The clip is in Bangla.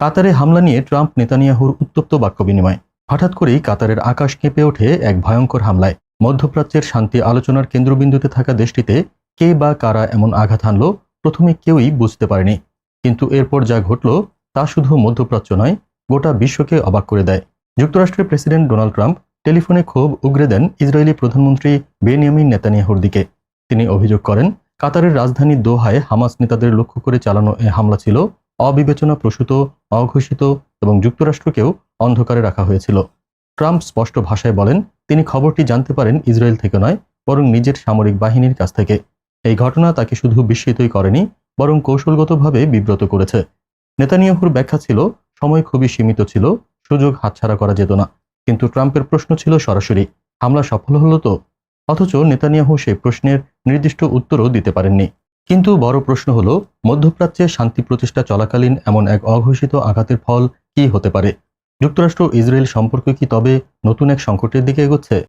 কাতারে হামলা নিয়ে ট্রাম্প, নেতানিয়াহুর উত্তপ্ত বাক্য বিনিময়। হঠাৎ করেই কাতারের আকাশ কেঁপে ওঠে এক ভয়ঙ্কর হামলায়। মধ্যপ্রাচ্যের শান্তি আলোচনার কেন্দ্রবিন্দুতে থাকা দেশটিতে কে বা কারা এমন আঘাত হানল, প্রথমে কেউই বুঝতে পারেনি। কিন্তু এরপর যা ঘটল, তা শুধু মধ্যপ্রাচ্য নয়, গোটা বিশ্বকে অবাক করে দেয়। যুক্তরাষ্ট্রের প্রেসিডেন্ট ডোনাল্ড ট্রাম্প টেলিফোনে ক্ষোভ উগরে দেন ইসরায়েলি প্রধানমন্ত্রী বেনিয়ামিন নেতানিয়াহুর দিকে। তিনি অভিযোগ করেন, কাতারের রাজধানী দোহায় হামাস নেতাদের লক্ষ্য করে চালানো এ হামলা ছিল অবিবেচনা প্রসূত অঘোষিত এবং যুক্তরাষ্ট্রকেও অন্ধকারে রাখা হয়েছিল। ট্রাম্প স্পষ্ট ভাষায় বলেন, তিনি খবরটি জানতে পারেন ইসরায়েল থেকে নয়, বরং নিজের সামরিক বাহিনীর কাছ থেকে। এই ঘটনা তাকে শুধু বিস্মিতই করেনি, বরং কৌশলগতভাবে বিব্রত করেছে। নেতানিয়াহুর ব্যাখ্যা ছিল, সময় খুবই সীমিত ছিল, সুযোগ হাতছাড়া করা যেত না। কিন্তু ট্রাম্পের প্রশ্ন ছিল সরাসরি, হামলা সফল হলো তো? অথচ নেতানিয়াহু সেই প্রশ্নের নির্দিষ্ট উত্তরও দিতে পারেননি। কিন্তু বড় প্রশ্ন হলো, মধ্যপ্রাচ্যে শান্তি প্রতিষ্ঠা চলাকালীন এমন এক অঘোষিত আঘাতের ফল কি হতে পারে? যুক্তরাষ্ট্র ইসরায়েল সম্পর্ক কি তবে নতুন এক সংকটের দিকে এগোচ্ছে?